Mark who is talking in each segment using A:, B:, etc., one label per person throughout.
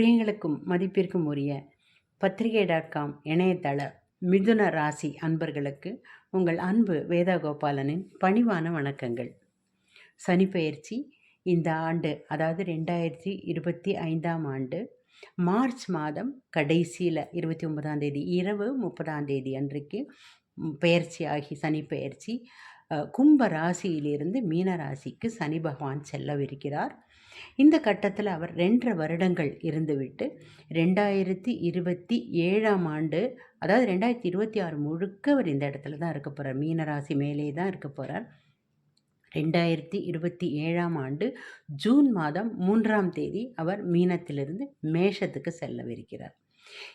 A: பிரியங்களுக்கும் மதிப்பிற்கும் உரிய பத்திரிகை டாட் காம் இணையதள மிதுன ராசி அன்பர்களுக்கு உங்கள் அன்பு வேதா கோபாலனின் பணிவான வணக்கங்கள். சனிப்பெயர்ச்சி இந்த ஆண்டு அதாவது ரெண்டாயிரத்தி இருபத்தி ஐந்தாம் ஆண்டு மார்ச் மாதம் கடைசியில் இருபத்தி ஒன்பதாம் தேதி இரவு முப்பதாம் தேதி அன்றைக்கு ம், பெயர்ச்சி ஆகி சனி பெயர்ச்சி கும்ப ராசியிலிருந்து மீன ராசிக்கு சனி பகவான் செல்லவிருக்கிறார். இந்த கட்டத்தில் அவர் ரெண்டரை வருடங்கள் இருந்துவிட்டு ரெண்டாயிரத்தி இருபத்தி ஏழாம் ஆண்டு அதாவது ரெண்டாயிரத்தி இருபத்தி ஆறு முழுக்க அவர் இந்த இடத்துல தான் இருக்க போகிறார் மீனராசி மேலே தான் இருக்க போகிறார் ரெண்டாயிரத்தி இருபத்தி ஏழாம் ஆண்டு ஜூன் மாதம் மூன்றாம் தேதி அவர் மீனத்திலிருந்து மேஷத்துக்கு செல்லவிருக்கிறார்.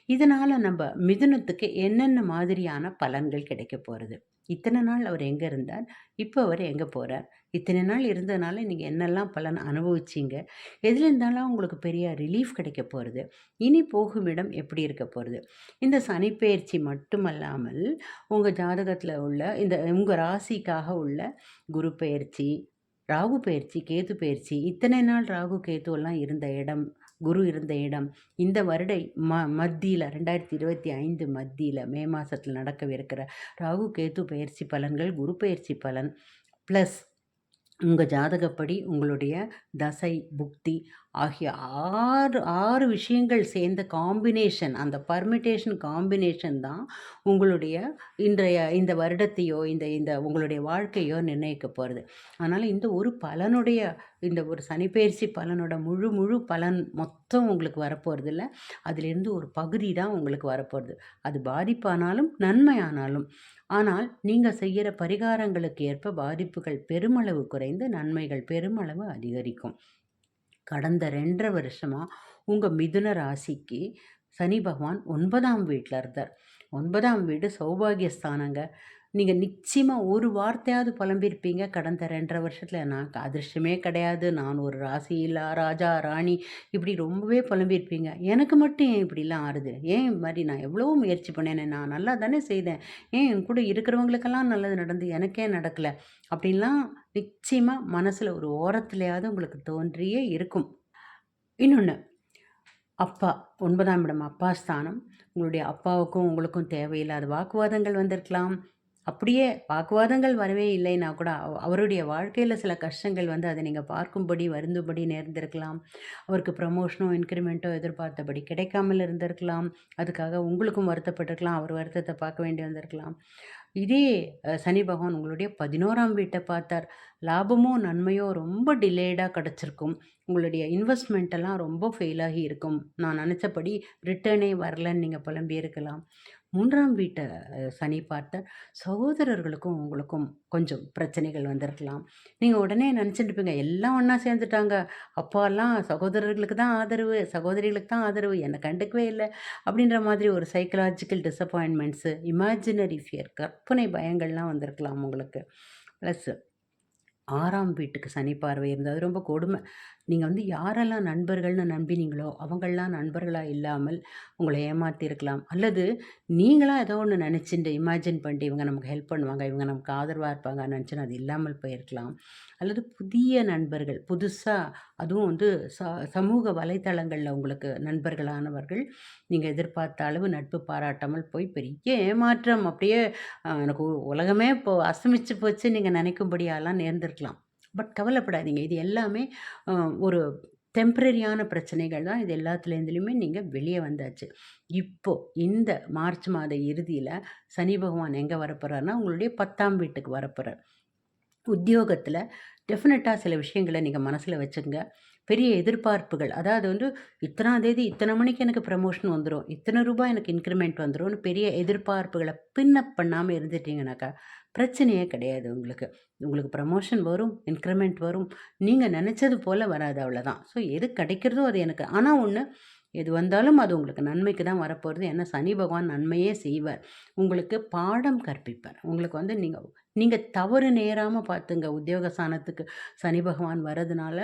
A: இதனால் நம்ம மிதுனத்துக்கு என்னென்ன மாதிரியான பலன்கள் கிடைக்க போகிறது இத்தனை நாள் அவர் எங்கே இருந்தார்? இப்போ அவர் எங்கே போகிறார் இத்தனை நாள் இருந்ததுனால நீங்கள் என்னெல்லாம் பலன் அனுபவிச்சீங்க? எதில் இருந்தாலும் உங்களுக்கு பெரிய ரிலீஃப் கிடைக்க போகிறது இனி போகும் இடம் எப்படி இருக்க போகிறது இந்த சனிப்பெயர்ச்சி மட்டுமல்லாமல் உங்கள் ஜாதகத்தில் உள்ள இந்த உங்கள் ராசிக்காக உள்ள குரு பெயர்ச்சி ராகு பெயர்ச்சி கேது பெயர்ச்சி இத்தனை நாள் ராகு கேதுவெல்லாம் இருந்த இடம் குரு இருந்த இடம். இந்த வருட ம மத்தியில் ரெண்டாயிரத்தி இருபத்தி ஐந்து மத்தியில் மே மாதத்தில் நடக்கவிருக்கிற ராகு கேது பயிற்சி பலன்கள் குரு பயிற்சி பலன் ப்ளஸ் உங்கள் ஜாதகப்படி உங்களுடைய தசை புக்தி ஆகிய ஆறு ஆறு விஷயங்கள் சேர்ந்த காம்பினேஷன் அந்த பர்மிட்டேஷன் காம்பினேஷன் தான் உங்களுடைய இன்றைய இந்த வருடத்தையோ இந்த இந்த உங்களுடைய வாழ்க்கையோ நிர்ணயிக்க போகிறது அதனால் இந்த ஒரு பலனுடைய இந்த ஒரு சனிப்பெயர்ச்சி பலனோட முழு முழு பலன் மொத்தம் உங்களுக்கு வரப்போகிறது இல்லை அதிலிருந்து ஒரு பகுதி தான் உங்களுக்கு வரப்போகிறது அது பாதிப்பானாலும் நன்மையானாலும். ஆனால் நீங்கள் செய்கிற பரிகாரங்களுக்கு ஏற்ப பாதிப்புகள் பெருமளவு குறைந்து நன்மைகள் பெருமளவு அதிகரிக்கும். கடந்த ரெண்டரை வருஷமாக உங்கள் மிதுன ராசிக்கு சனி பகவான் ஒன்பதாம் வீட்டில் இருந்தார் ஒன்பதாம் வீடு சௌபாகியஸ்தானங்க. நீங்கள் நிச்சயமாக ஒரு வார்த்தையாவது புலம்பியிருப்பீங்க கடந்த ரெண்டரை வருஷத்தில். நான் அதிர்ஷ்டமே கிடையாது. நான் ஒரு ராசி இல்லா ராஜா ராணி இப்படி ரொம்பவே புலம்பியிருப்பீங்க. எனக்கு மட்டும் ஏன் இப்படிலாம் ஆறுது? ஏன் இது மாதிரி நான் எவ்வளோ முயற்சி பண்ணேனே நான் நல்லா தானே செய்தேன். ஏன் என் கூட இருக்கிறவங்களுக்கெல்லாம் நல்லது நடந்து எனக்கே நடக்கலை? அப்படின்லாம் நிச்சயமாக மனசில் ஒரு ஓரத்துலையாவது உங்களுக்கு தோன்றியே இருக்கும். இன்னொன்று அப்பா ஒன்பதாம் இடம் அப்பா ஸ்தானம். உங்களுடைய அப்பாவுக்கும் உங்களுக்கும் தேவையில்லாத வாக்குவாதங்கள் வந்திருக்கலாம். அப்படியே வாக்குவாதங்கள் வரவே இல்லைன்னா கூட அவருடைய வாழ்க்கையில் சில கஷ்டங்கள் வந்து அதை நீங்கள் பார்க்கும்படி வருந்தும்படி நேர்ந்திருக்கலாம். அவருக்கு ப்ரமோஷனோ இன்க்ரிமெண்ட்டோ எதிர்பார்த்தபடி கிடைக்காமல் இருந்திருக்கலாம். அதுக்காக உங்களுக்கும் வருத்தப்பட்டிருக்கலாம். அவர் வருத்தத்தை பார்க்க வேண்டி வந்திருக்கலாம். இதே சனி பகவான் உங்களுடைய பதினோராம் வீட்டை பார்த்தார். லாபமோ நன்மையோ ரொம்ப டிலேடாக கிடச்சிருக்கும். உங்களுடைய இன்வெஸ்ட்மெண்ட்டெல்லாம் ரொம்ப ஃபெயிலாகி இருக்கும். நான் நினச்சபடி ரிட்டர்னே வரலன்னு நீங்கள் புலம்பியிருக்கலாம். மூன்றாம் வீட்டை சனி பார்த்த சகோதரர்களுக்கும் உங்களுக்கும் கொஞ்சம் பிரச்சனைகள் வந்திருக்கலாம். நீங்கள் உடனே நினச்சிட்டுப்பீங்க எல்லாம் ஒன்றா சேர்ந்துட்டாங்க. அப்பாலாம் சகோதரர்களுக்கு தான் ஆதரவு சகோதரிகளுக்கு தான் ஆதரவு. என்னை கண்டுக்கவே இல்லை. அப்படின்ற மாதிரி ஒரு சைக்கலாஜிக்கல் டிசப்பாயின்மெண்ட்ஸு இமேஜினரி ஃபியர் கற்பனை பயங்கள்லாம் வந்திருக்கலாம் உங்களுக்கு. ப்ளஸ்ஸு ஆறாம் வீட்டுக்கு சனி பார்வை இருந்தது. அது ரொம்ப கொடுமை. நீங்கள் வந்து யாரெல்லாம் நண்பர்கள்னு நம்பினீங்களோ அவங்களாம் நண்பர்களாக இல்லாமல் உங்களை ஏமாற்றிருக்கலாம் அல்லது நீங்களாக ஏதோ ஒன்று நினச்சிட்டு இமேஜின் பண்ணிட்டு இவங்க நமக்கு ஹெல்ப் பண்ணுவாங்க இவங்க நமக்கு ஆதரவாக இருப்பாங்க நினச்சின்னு அது இல்லாமல் போயிருக்கலாம். அல்லது புதிய நண்பர்கள் புதுசாக அதுவும் வந்து ச சமூக வலைத்தளங்களில் உங்களுக்கு நண்பர்களானவர்கள் நீங்கள் எதிர்பார்த்த அளவு நட்பு பாராட்டாமல் போய் பெரிய ஏமாற்றம் அப்படியே எனக்கு உலகமே இப்போ அசமிச்சு போச்சு நீங்கள் நினைக்கும்படியாலாம் இருக்கலாம் பட் கவலைப்படாதீங்க. இது எல்லாமே ஒரு டெம்ப்ரரியான பிரச்சனைகள் தான். இது எல்லாத்துலேருந்துலையுமே நீங்கள் வெளியே வந்தாச்சு. இப்போது இந்த மார்ச் மாத இறுதியில் சனி பகவான் எங்கே வரப்போகிறாருன்னா உங்களுடைய பத்தாம் வீட்டுக்கு வரப்போகிறார் உத்தியோகத்தில் டெஃபினட்டாக சில விஷயங்களை நீங்கள் மனசில் வச்சுங்க. பெரிய எதிர்பார்ப்புகள். அதாவது வந்து இத்தனாம் தேதி இத்தனை மணிக்கு எனக்கு ப்ரமோஷன் வந்துடும் இத்தனை ரூபாய் எனக்கு இன்க்ரிமெண்ட் வந்துடும்னு பெரிய எதிர்பார்ப்புகளை பின்னப் பண்ணாமல் இருந்துட்டீங்கனாக்கா பிரச்சனையே கிடையாது உங்களுக்கு. உங்களுக்கு ப்ரமோஷன் வரும் இன்க்ரிமெண்ட் வரும். நீங்கள் நினச்சது போல் வராது அவ்வளோதான் ஸோ எது கிடைக்கிறதோ அது எனக்கு. ஆனால் ஒன்று எது வந்தாலும் அது உங்களுக்கு நன்மைக்கு தான் வரப்போகிறது ஏன்னா சனி பகவான் நன்மையே செய்வார். உங்களுக்கு பாடம் கற்பிப்பார். உங்களுக்கு வந்து நீங்கள் நீங்கள் தவறு நேராமல் பார்த்துங்க. உத்தியோக ஸ்தானத்துக்கு சனி பகவான் வர்றதுனால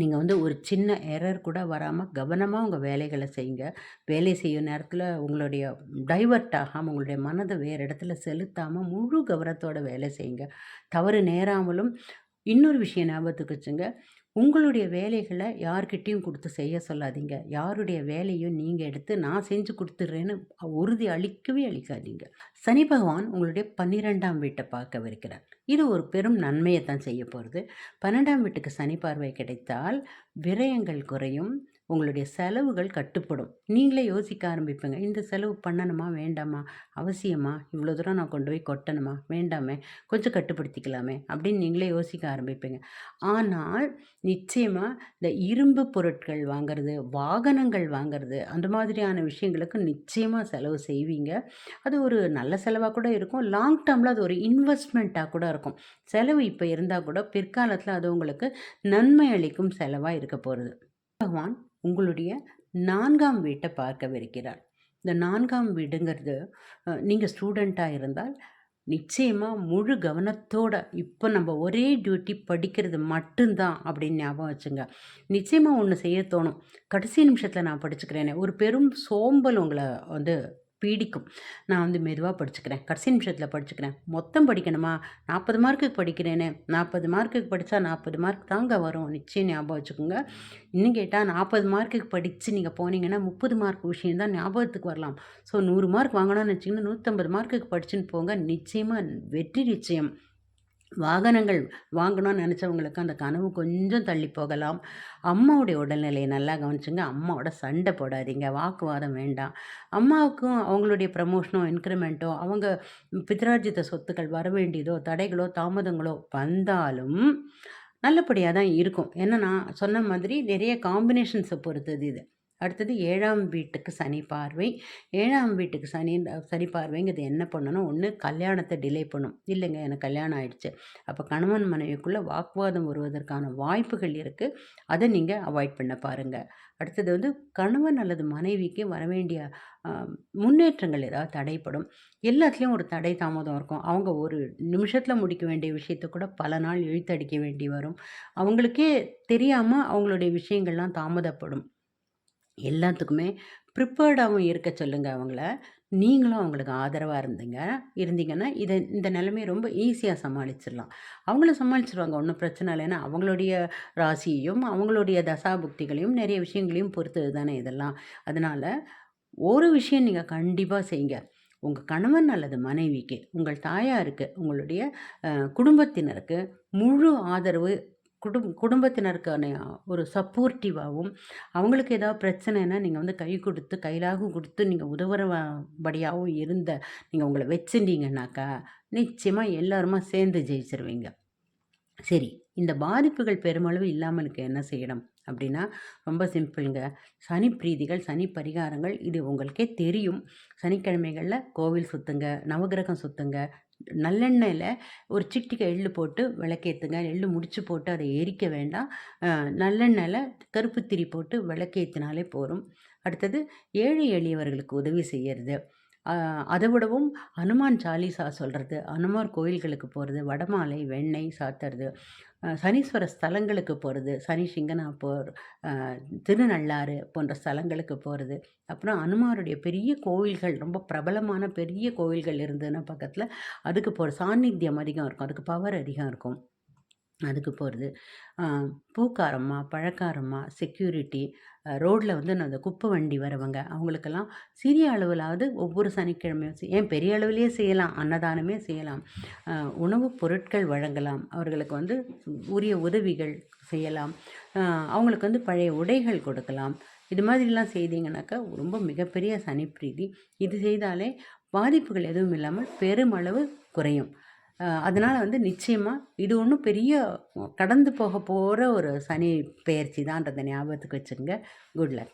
A: நீங்கள் வந்து ஒரு சின்ன எரர் கூட வராமல் கவனமாக உங்கள் வேலைகளை செய்யுங்க. வேலை செய்யும் நேரத்தில் உங்களுடைய டைவர்ட் ஆகாமல் உங்களுடைய மனதை வேறு இடத்துல செலுத்தாமல் முழு கவனத்தோட வேலை செய்யுங்க. தவறு நேராமலும் இன்னொரு விஷயம் ஞாபகத்துக்கு வச்சுங்க. உங்களுடைய வேலைகளை யார்கிட்டையும் கொடுத்து செய்ய சொல்லாதீங்க. யாருடைய வேலையும் நீங்கள் எடுத்து நான் செஞ்சு கொடுத்துட்றேன்னு உறுதி அளிக்கவே அளிக்காதீங்க. சனி பகவான் உங்களுடைய பன்னிரெண்டாம் வீட்டை பார்க்கவிருக்கிறார். இது ஒரு பெரும் நன்மையை தான் செய்ய போகிறது பன்னெண்டாம் வீட்டுக்கு சனி பார்வை கிடைத்தால் விரயங்கள் குறையும். உங்களுடைய செலவுகள் கட்டுப்படும். நீங்களே யோசிக்க ஆரம்பிப்பீங்க இந்த செலவு பண்ணணுமா வேண்டாமா? அவசியமா? இவ்வளோ தூரம் நான் கொண்டு போய் கொட்டணுமா? வேண்டாமே? கொஞ்சம் கட்டுப்படுத்திக்கலாமே? அப்படின்னு நீங்களே யோசிக்க ஆரம்பிப்பீங்க. ஆனால் நிச்சயமாக இந்த இரும்பு பொருட்கள் வாங்கிறது வாகனங்கள் வாங்கிறது அந்த மாதிரியான விஷயங்களுக்கு நிச்சயமாக செலவு செய்வீங்க. அது ஒரு நல்ல செலவாக கூட இருக்கும். லாங் டேர்மில் அது ஒரு இன்வெஸ்ட்மெண்ட்டாக கூட இருக்கும். செலவு இப்போ இருந்தால் கூட பிற்காலத்தில் அது உங்களுக்கு நன்மை அளிக்கும் செலவாக இருக்க போகிறது பகவான் உங்களுடைய நான்காம் வீட்டை பார்க்கவிருக்கிறார். இந்த நான்காம் வீடுங்கிறது நீங்கள் ஸ்டூடெண்ட்டாக இருந்தால் நிச்சயமாக முழு கவனத்தோட இப்போ நம்ம ஒரே டியூட்டி படிக்கிறது மட்டும்தான் அப்படின்னு ஞாபகம் வச்சுங்க. நிச்சயமாக ஒன்று செய்ய தோணும். கடைசி நிமிஷத்தில் நான் படிச்சுக்கிறேனே. ஒரு பெரும் சோம்பல் உங்களை வந்து பீடிக்கும். நான் வந்து மெதுவாக படிச்சுக்கிறேன். கடைசி நிமிஷத்தில் படிச்சுக்கிறேன். மொத்தம் படிக்கணுமா? நாற்பது மார்க்குக்கு படிக்கிறேனே. நாற்பது மார்க்குக்கு படித்தா நாற்பது மார்க் தாங்க வரும். நிச்சயம் ஞாபகம் வச்சுக்கோங்க. இன்னும் கேட்டால் நாற்பது மார்க்குக்கு படித்து நீங்கள் போனீங்கன்னா முப்பது மார்க் விஷயம் தான் ஞாபகத்துக்கு வரலாம். ஸோ நூறு மார்க் வாங்கணும்னு வச்சிங்கன்னா நூற்றம்பது மார்க்குக்கு படிச்சுன்னு போங்க. நிச்சயமாக வெற்றி நிச்சயம். வாகனங்கள் வாங்கணும்னு நினச்சவங்களுக்கு அந்த கனவு கொஞ்சம் தள்ளி போகலாம். அம்மாவுடைய உடல்நிலையை நல்லா கவனிச்சுங்க. அம்மாவோட சண்டை போடாதீங்க. வாக்குவாதம் வேண்டாம். அம்மாவுக்கும் அவங்களுடைய ப்ரமோஷனோ இன்க்ரிமெண்ட்டோ அவங்க பித்ராஜித சொத்துக்கள் வர வேண்டியதோ தடைகளோ தாமதங்களோ வந்தாலும் நல்லபடியாக தான் இருக்கும். ஏன்னா நான் சொன்ன மாதிரி நிறைய காம்பினேஷன்ஸை பொறுத்தது இது. அடுத்தது ஏழாம் வீட்டுக்கு சனி பார்வை. ஏழாம் வீட்டுக்கு சனி சனி பார்வைங்கிறது என்ன பண்ணணும் ஒன்று கல்யாணத்தை டிலே பண்ணும். இல்லைங்க எனக்கு கல்யாணம் ஆயிடுச்சு. அப்போ கணவன் மனைவிக்குள்ளே வாக்குவாதம் வருவதற்கான வாய்ப்புகள் இருக்குது அதை நீங்கள் அவாய்ட் பண்ண பாருங்கள் அடுத்தது வந்து கணவன் அல்லது மனைவிக்கு வர வேண்டிய முன்னேற்றங்கள் ஏதாவது தடைப்படும். எல்லாத்துலேயும் ஒரு தடை தாமதம் இருக்கும். அவங்க ஒரு நிமிஷத்தில் முடிக்க வேண்டிய விஷயத்தை கூட பல நாள் இழுத்தடிக்க வேண்டி வரும். அவங்களுக்கே தெரியாமல் அவங்களுடைய விஷயங்கள்லாம் தாமதப்படும். எல்லாத்துக்குமே ப்ரிப்பேர்டாகவும் இருக்க சொல்லுங்கள் அவங்கள. நீங்களும் அவங்களுக்கு ஆதரவாக இருந்தீங்க. இருந்தீங்கன்னா இதை இந்த நிலைமையை ரொம்ப ஈஸியாக சமாளிச்சிடலாம். அவங்கள சமாளிச்சிருவாங்க ஒன்றும் பிரச்சனை இல்லைன்னா அவங்களுடைய ராசியையும் அவங்களுடைய தசாபுக்திகளையும் நிறைய விஷயங்களையும் பொறுத்தது தானே இதெல்லாம். அதனால் ஒரு விஷயம் நீங்கள் கண்டிப்பாக செய்யுங்க. உங்கள் கணவன் அல்லது மனைவிக்கு உங்கள் தாயாருக்கு உங்களுடைய குடும்பத்தினருக்கு முழு ஆதரவு குடும் குடும்பத்தினருக்கான ஒரு சப்போர்ட்டிவாகவும் அவங்களுக்கு ஏதாவது பிரச்சனைனா நீங்கள் வந்து கை கொடுத்து கையிலாகவும் கொடுத்து நீங்கள் உதவுறபடியாகவும் இருந்த நீங்கள் உங்களை வச்சுட்டீங்கன்னாக்கா நிச்சயமாக எல்லாருமா சேர்ந்து ஜெயிச்சிருவீங்க. சரி இந்த பாதிப்புகள் பெருமளவு இல்லாமலுக்கு என்ன செய்யணும்? அப்படின்னா ரொம்ப சிம்பிளுங்க. சனி பிரீதிகள் சனி பரிகாரங்கள் இது உங்களுக்கே தெரியும். சனிக்கிழமைகளில் கோவில் சுற்றுங்க நவகிரகம் சுற்றுங்க நல்லெண்ணெயில் ஒரு சிட்டிகை எள்ளு போட்டு விளக்கேற்றுங்க எள்ளு முடிச்சு போட்டு அதை எரிக்க வேண்டாம். நல்லெண்ணெயில் கருப்பு திரி போட்டு விளக்கேற்றினாலே போகும் அடுத்தது ஏழை எளியவர்களுக்கு உதவி செய்கிறது அதை விடவும் ஹனுமான் சாலிசா சொல்கிறது அனுமான் கோயில்களுக்கு போகிறது வடமாலை வெண்ணெய் சாத்துறது. சனீஸ்வர ஸ்தலங்களுக்கு போகிறது சனி சிங்கனாப்பூர் திருநள்ளாறு போன்ற ஸ்தலங்களுக்கு போகிறது அப்புறம் அனுமாருடைய பெரிய கோவில்கள் ரொம்ப பிரபலமான பெரிய கோவில்கள் இருந்ததுன்னா பக்கத்தில் அதுக்கு போகிற சாநித்தியம் அதிகம் இருக்கும். அதுக்கு பவர் அதிகம் இருக்கும். அதுக்கு போகிறது பூக்காரம்மா பழக்காரம்மா செக்யூரிட்டி ரோட்டில் வந்து அந்த குப்பை வண்டி வரவங்க அவங்களுக்கெல்லாம் சிறிய அளவிலாவது ஒவ்வொரு சனிக்கிழமையும் ஏன் பெரிய அளவிலேயே செய்யலாம் அன்னதானமே செய்யலாம். உணவுப் பொருட்கள் வழங்கலாம் அவர்களுக்கு வந்து உரிய உதவிகள் செய்யலாம். அவங்களுக்கு வந்து பழைய உடைகள் கொடுக்கலாம். இது மாதிரிலாம் செய்தீங்கன்னாக்கா ரொம்ப மிகப்பெரிய சனிப்பிரீதி. இது செய்தாலே பாதிப்புகள் எதுவும் இல்லாமல் பெருமளவு குறையும். அதனால் வந்து நிச்சயமாக இது ஒன்றும் பெரிய கடந்து போக போகிற ஒரு சனி பெயர்ச்சி தான்றதை ஞாபகத்துக்கு வச்சுக்கோங்க குட் லக்.